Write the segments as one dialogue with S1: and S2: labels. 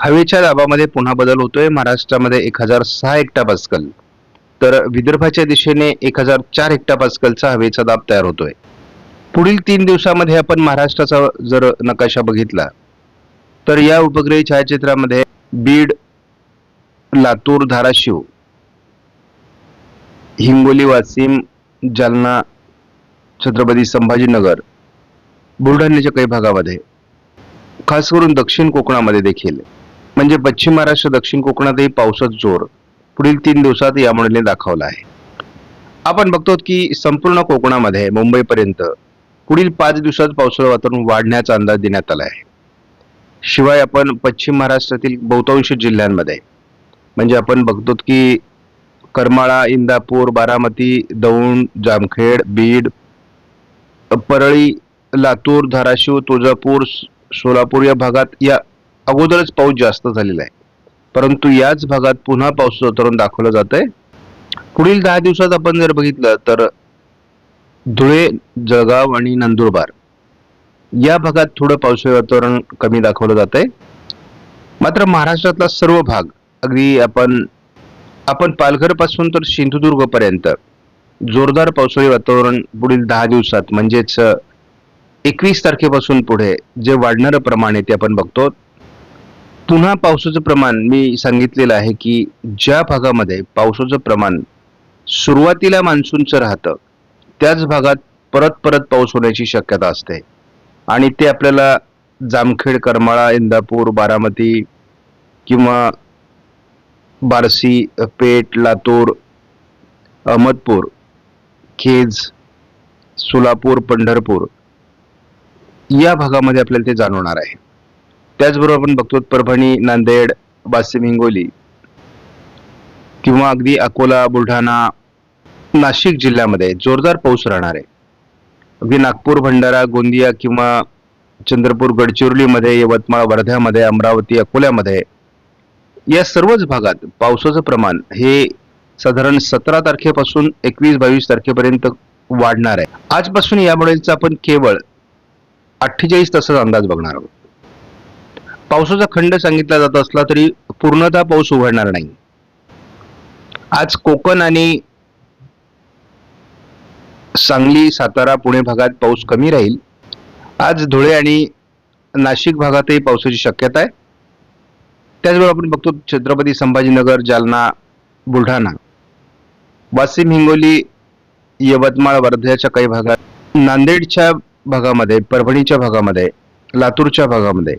S1: हवेच्या दाबामध्ये पुन्हा बदल होतोय. महाराष्ट्रामध्ये एक हजार सहा हेक्टा पास्कल. तर विदर्भाच्या दिशेने एक हजार चार हेक्टा पास्कलचा हवेचा दाब तयार होतोय. पुढील तीन दिवसामध्ये आपण महाराष्ट्राचा जर नकाशा बघितला तर या उपग्रही छायाचित्रामध्ये बीड लातूर धाराशिव हिंगोली वाशिम जालना छत्रपती संभाजीनगर बुलढाण्याच्या काही भागामध्ये खास करून दक्षिण कोकणामध्ये देखील. म्हणजे पश्चिम महाराष्ट्र दक्षिण कोकणातही पावसात जोर. पुढील तीन दिवसात यामुळे दाखवला आहे. आपण बघतो की संपूर्ण कोकणामध्ये मुंबईपर्यंत पुढील पाच दिवसात पावसाळा वातावरण वाढण्याचा अंदाज देण्यात आला आहे. शिवाय आपण पश्चिम महाराष्ट्रातील बहुतांश जिल्ह्यांमध्ये म्हणजे आपण बघतो की करमाळा इंदापूर बारामती दौंड जामखेड बीड परळी लातूर धाराशिव तुळजापूर सोलापूर या भागात या अगोदरच पाऊस जास्त झालेला आहे. परंतु याच भागात पुन्हा पाऊस वातावरण दाखवलं जात आहे पुढील दहा दिवसात आपण जर बघितलं तर धुळे जळगाव आणि नंदुरबार या भागात थोडं पावसाळी वातावरण कमी दाखवलं जात आहे मात्र महाराष्ट्रातला सर्व भाग अगदी आपण आपण पालघरपासून तर सिंधुदुर्गपर्यंत जोरदार पावसाळी वातावरण पुढील दहा दिवसात म्हणजेच एकवीस तारखेपासून पुढे जे वाढणारं प्रमाण आहे ते आपण बघतो. पुन्हा पावसाचं प्रमाण मी सांगितलेलं आहे की ज्या भागामध्ये पावसाचं प्रमाण सुरुवातीला मान्सूनचं राहतं त्याच भागात परत परत पाऊस होण्याची शक्यता असते. आणि ते आपल्याला जामखेड करमाळा इंदापूर बारामती किंवा बारसी पेठ लातूर अहमदपूर खेज सोलापूर पंढरपूर या भागामध्ये आपल्याला ते जाणवणार आहे. त्याचबरोबर आपण बघतो परभणी नांदेड वाशिम हिंगोली किंवा अगदी अकोला बुलढाणा नाशिक जिल्ह्यामध्ये जोरदार पाऊस राहणार आहे. अगदी नागपूर भंडारा गोंदिया किंवा चंद्रपूर गडचिरोलीमध्ये यवतमाळ वर्ध्यामध्ये अमरावती अकोल्यामध्ये या सर्वच भागात पावसाचं प्रमाण हे साधारण सतरा तारखेपासून एकवीस बावीस तारखेपर्यंत वाढणार आहे. आजपासून यामुळेचा आपण केवळ अठ्ठेचाळीस तासाचा अंदाज बघणार आहोत. पावसाचा खंड सांगितला जात असला तरी पूर्णतः पाऊस उघडणार नाही. आज कोकण आणि सांगली सातारा पुणे भागात पाऊस कमी राहील. आज धुळे आणि नाशिक भागातही पावसाची शक्यता आहे. त्याचबरोबर आपण बघतो छत्रपती संभाजीनगर जालना बुलढाणा. वाशिम हिंगोली यवतमाळ वर्ध्याच्या काही भागात नांदेडच्या भागामध्ये परभणीच्या भागामध्ये लातूरच्या भागामध्ये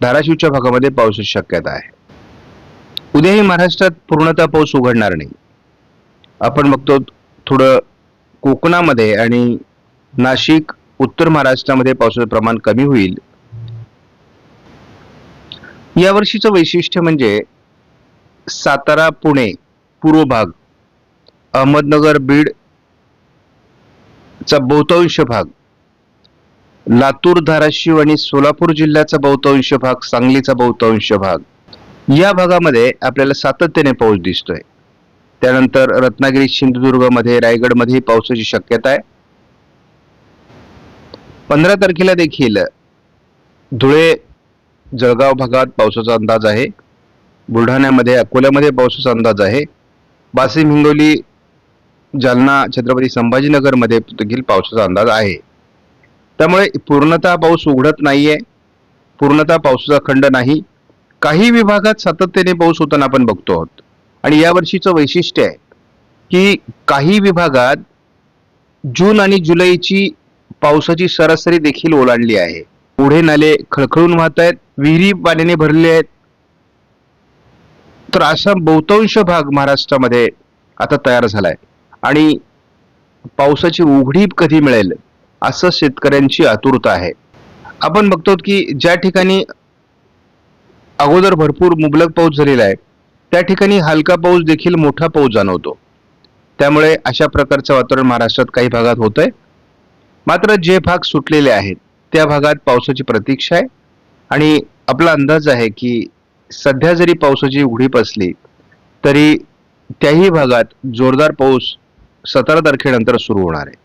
S1: धाराशिवच्या भागामध्ये पावसाची शक्यता आहे. उद्याही महाराष्ट्रात पूर्णतः पाऊस उघडणार नाही. आपण बघतो थोडं कोकणामध्ये आणि नाशिक उत्तर महाराष्ट्रामध्ये पावसाचं प्रमाण कमी होईल. या वर्षीचं वैशिष्ट्य म्हणजे सातारा पुणे पूर्व भाग अहमदनगर बीड चा बहुतांश भाग लातूर धाराशिव आणि सोलापूर जिल्ह्याचा बहुतांश भाग सांगलीचा बहुतांश भाग. या भागामध्ये आपल्याला सातत्याने पाऊस दिसतोय. त्यानंतर रत्नागिरी सिंधुदुर्गमध्ये रायगडमध्ये पावसाची शक्यता आहे. पंधरा तारखेला देखील धुळे जळगाव भागात पावसाचा अंदाज आहे. बुलढाण्यामध्ये अकोल्यामध्ये पावसाचा अंदाज आहे. वाशिम हिंगोली जालना छत्रपती संभाजीनगरमध्ये देखील पावसाचा अंदाज आहे. त्यामुळे पूर्णतः पाऊस उघडत नाहीये. पूर्णतः पावसाचा खंड नाही. काही विभागात सातत्याने पाऊस होताना आपण बघतो आहोत. आणि या वर्षीचं वैशिष्ट्य आहे की काही विभागात जून आणि जुलैची पावसाची सरासरी देखील ओलांडली आहे. पुढे नाले खळखळून वाहत आहेत विहिरी पाण्याने भरले आहेत. तर असा बहुतांश भाग महाराष्ट्रामध्ये आता तयार झालाय. आणि पावसाची उघडीप कधी मिळेल? असं शेतकऱ्यांची आतुरता आहे. आपण बघतो की ज्या ठिकाणी अगोदर भरपूर मुबलक पाऊस झालेला आहे त्या ठिकाणी हलका पाऊस देखील मोठा पाऊस जाणवतो. त्यामुळे अशा प्रकारचं वातावरण महाराष्ट्रात काही भागात होत आहे मात्र जे भाग सुटलेले आहेत त्या भागात पावसाची प्रतीक्षा आहे. आणि आपला अंदाज आहे की सध्या जरी पावसाची उघडीप असली तरी त्याही भागात जोरदार पाऊस सतरा तारखेनंतर सुरू होणार आहे.